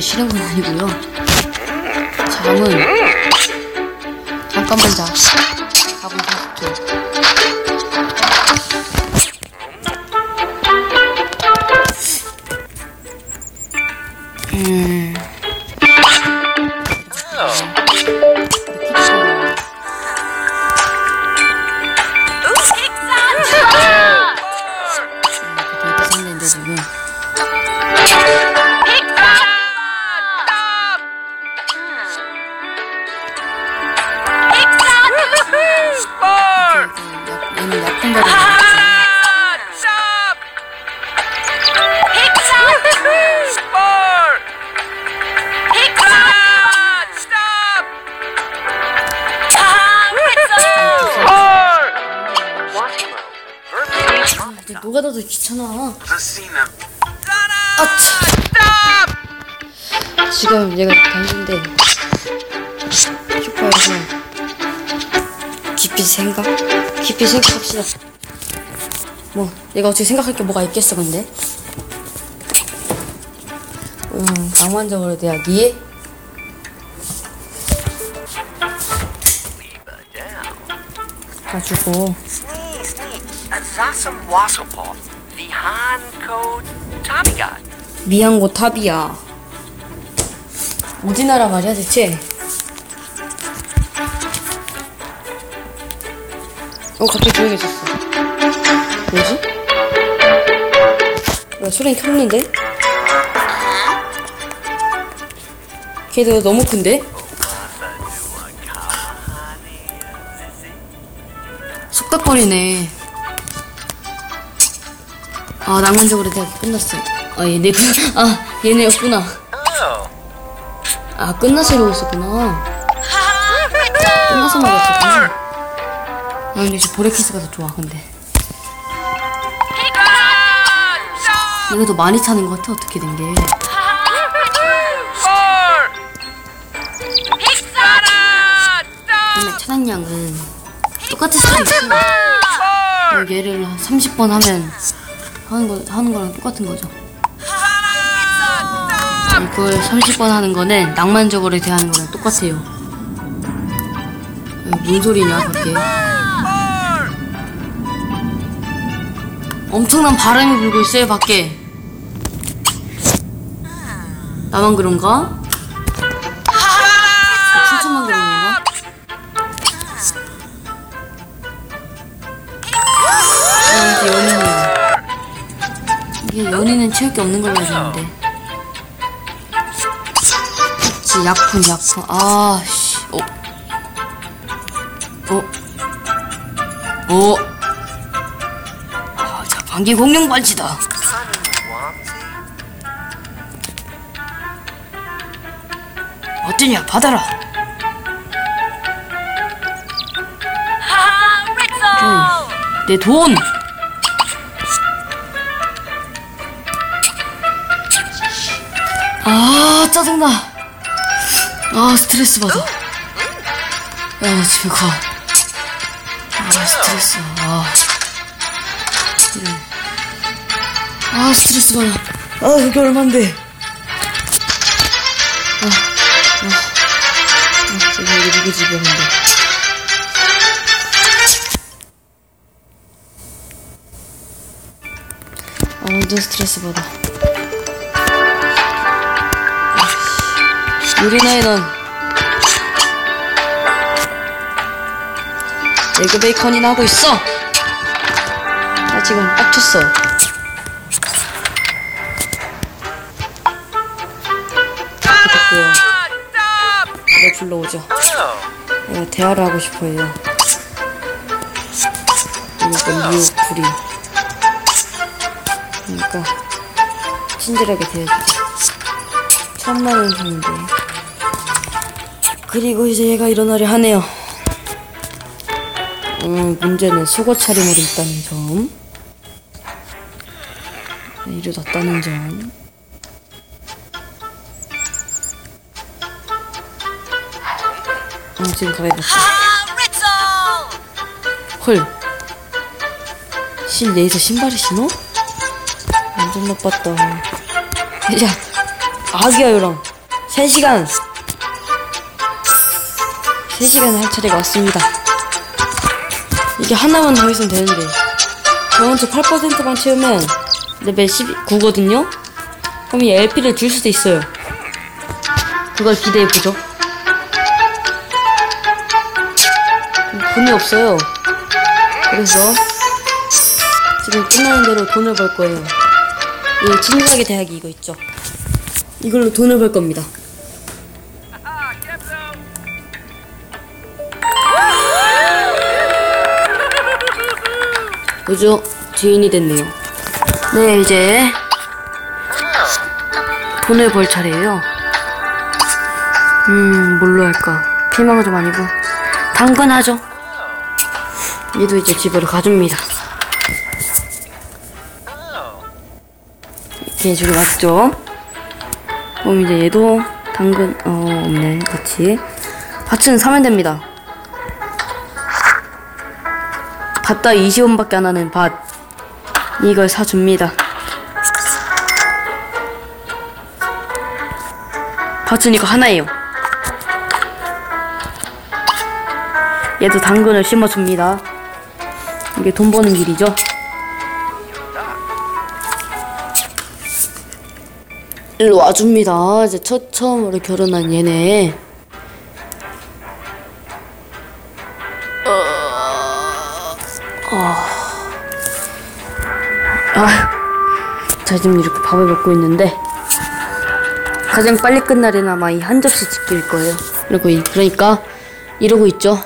쉬는 건 아니고요. 잠은 잠깐만 자. 하고 40초. 음. 노가다도 귀찮아. 아차. 지금 얘가 단순데 슈퍼에서 깊이 생각? 깊이 생각합시다. 뭐 얘가 어떻게 생각할 게 뭐가 있겠어 근데? 음, 낭만적으로 대하기 가지고 미양고 탑이야. 어디 나라 말이야 대체? 어 갑자기 조용해졌어. 뭐지? 왜 소리는 켰는데? 걔도 너무 큰데? 속닥거리네. 아 낭만적으로 대학이 끝났어. 아 얘네 아 얘네였구나. 아 끝나서 이러고 있었구나. 끝나서 먹었었구나. 아 근데 저 보레키스가 더 좋아 근데. 이게 더 많이 차는 것 같아 어떻게 된 게. 근데 차량량은 똑같을 수도 있어. 뭐 얘를 한 30번 하면 하는 거 하는 거랑 똑같은 거죠. 이걸 30번 하는 거는 낭만적으로 대하는 거랑 똑같아요. 어, 뭔 소리냐 밖에. 엄청난 바람이 불고 있어요 밖에. 나만 그런가? 춘천만 그런 건가? 아, 이게 연인 이게 연인은 채울 게 없는 걸로 알고 있는데. 그치, 약품, 약품. 아, 씨. 어. 어. 어. 아, 자, 방귀 공룡 반지다. 어떠냐, 받아라. 내 돈! 아, 짜증나. 아, 스트레스 받아. 야, 나 집에 가. 아, 스트레스. 아. 이래. 아, 스트레스 받아. 아, 그게 얼만데. 아, 아. 아, 지금 여기 누구 집이야, 근데. 아, 완전 스트레스 받아. 유리나이는 에그 베이컨이나 하고 있어. 나 지금 빡쳤어. 됐고요. 네 불러오죠. 내가 대화를 하고 싶어요. 이거 미국 불이. 그러니까 친절하게 대해주죠. 천만 원 줬는데. 그리고 이제 얘가 일어나려 하네요. 음, 문제는 속옷 차림으로 있다는 점. 네, 이러졌다는 점. 어, 지금 가봐야겠어. 헐. 실내에서 신발을 신어? 완전 나빴다. 야, 아기야 요랑 3시간 3시간 할 차례가 왔습니다. 이게 하나만 더 있으면 되는데. 경험치 8%만 채우면 레벨 19거든요? 그럼 이 LP를 줄 수도 있어요. 그걸 기대해보죠. 돈이 없어요. 그래서 지금 끝나는 대로 돈을 벌 거예요. 이 친구하게 대학이 이거 있죠? 이걸로 돈을 벌 겁니다 그죠? 주인이 됐네요. 네, 이제 돈을 벌 차례예요. 음, 뭘로 할까? 피망은 좀 아니고 당근 하죠. 얘도 이제 집으로 가줍니다. 이렇게 저기 맞죠? 그럼 이제 얘도 당근 어 없네 같이 밭은 사면 됩니다. 밭다 20원밖에 안 하는 밭. 이걸 사줍니다. 밭은 이거 하나예요. 얘도 당근을 심어줍니다. 이게 돈 버는 길이죠? 일로 와줍니다. 이제 첫 처음으로 결혼한 얘네 아, 자 지금 이렇게 밥을 먹고 있는데 가장 빨리 끝날에는 아마 이 한 접시 집게일 거예요. 그리고 이, 그러니까 이러고 있죠.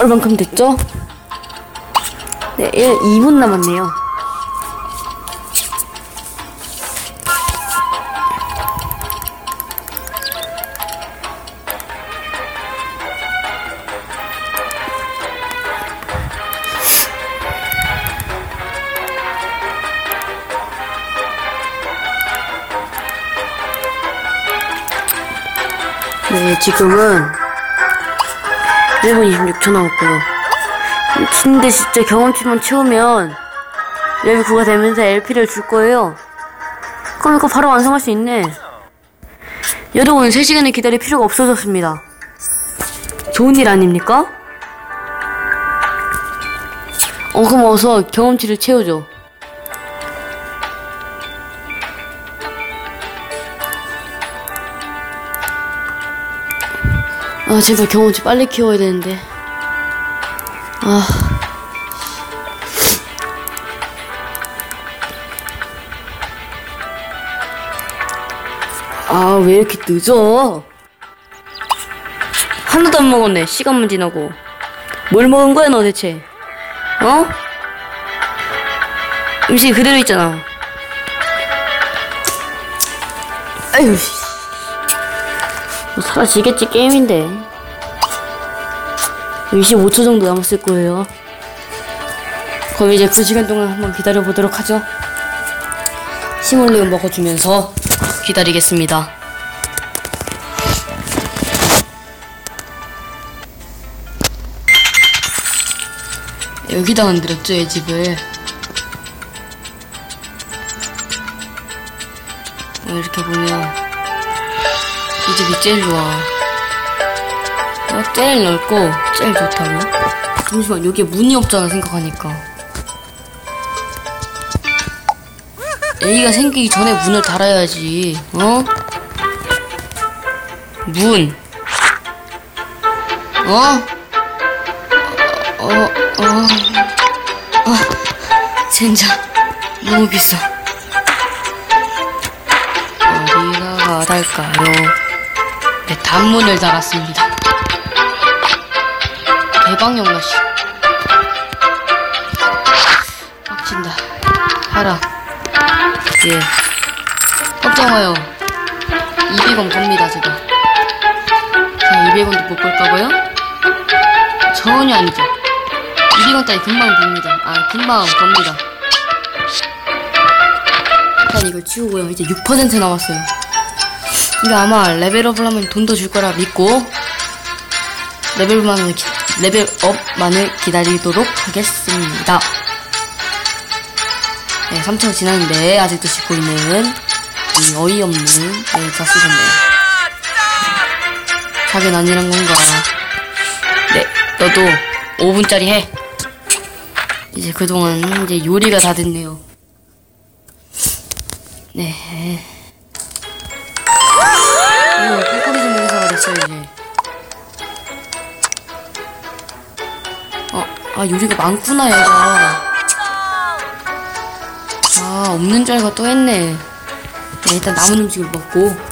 얼만큼 됐죠? 네, 1, 2분 남았네요. 네, 지금은 1분 26초 남았고요. 근데 진짜 경험치만 채우면 레벨 9가 되면서 LP를 줄 거예요. 그럼 이거 바로 완성할 수 있네. 여러분 3시간을 기다릴 필요가 없어졌습니다. 좋은 일 아닙니까? 어 그럼 어서 경험치를 채우죠. 아 제발 경험치 빨리 키워야 되는데 아 아, 왜 이렇게 늦어? 하나도 안 먹었네. 시간만 지나고. 뭘 먹은 거야, 너 대체? 어? 음식이 그대로 있잖아. 아유, 씨. 뭐 사라지겠지, 게임인데. 25초 정도 남았을 거예요. 그럼 이제 그 시간 동안 한번 기다려보도록 하죠. 시몰리오 먹어주면서 기다리겠습니다. 여기다 만들었죠, 이 집을. 어, 이렇게 보면 이 집이 제일 좋아. 어, 제일 넓고 제일 좋다고? 잠시만, 여기에 문이 없잖아, 생각하니까. 애기가 생기기 전에 문을 달아야지, 어? 문. 어? 어, 어, 어. 젠장. 너무 비싸. 어디가 가달까요? 네, 단문을 달았습니다. 대박영라씨. 빡친다. 하라. 예. 걱정 마요. 200원 겁니다, 제가. 자, 자, 200원도 못 벌까고요? 전혀 아니죠. 200원 따위 금방 봅니다. 아, 금방 법니다. 일단 이걸 치우고요. 이제 6% 남았어요. 이거 아마 레벨업을 하면 돈도 줄 거라 믿고 레벨만을 기, 레벨업만을 기다리도록 하겠습니다. 네, 3천 지났는데 아직도 짚고 있는 이 어이없는 네, 자스셨네요. 자긴 아니란 건가. 네, 너도 5분짜리 해. 이제 그동안 이제 요리가 다 됐네요. 네. 오, 꿀꿀이 전문사가 됐어요, 이제. 어, 아, 요리가 많구나, 얘가. 아, 없는 줄 알고 또 했네. 네, 일단 남은 음식을 먹고.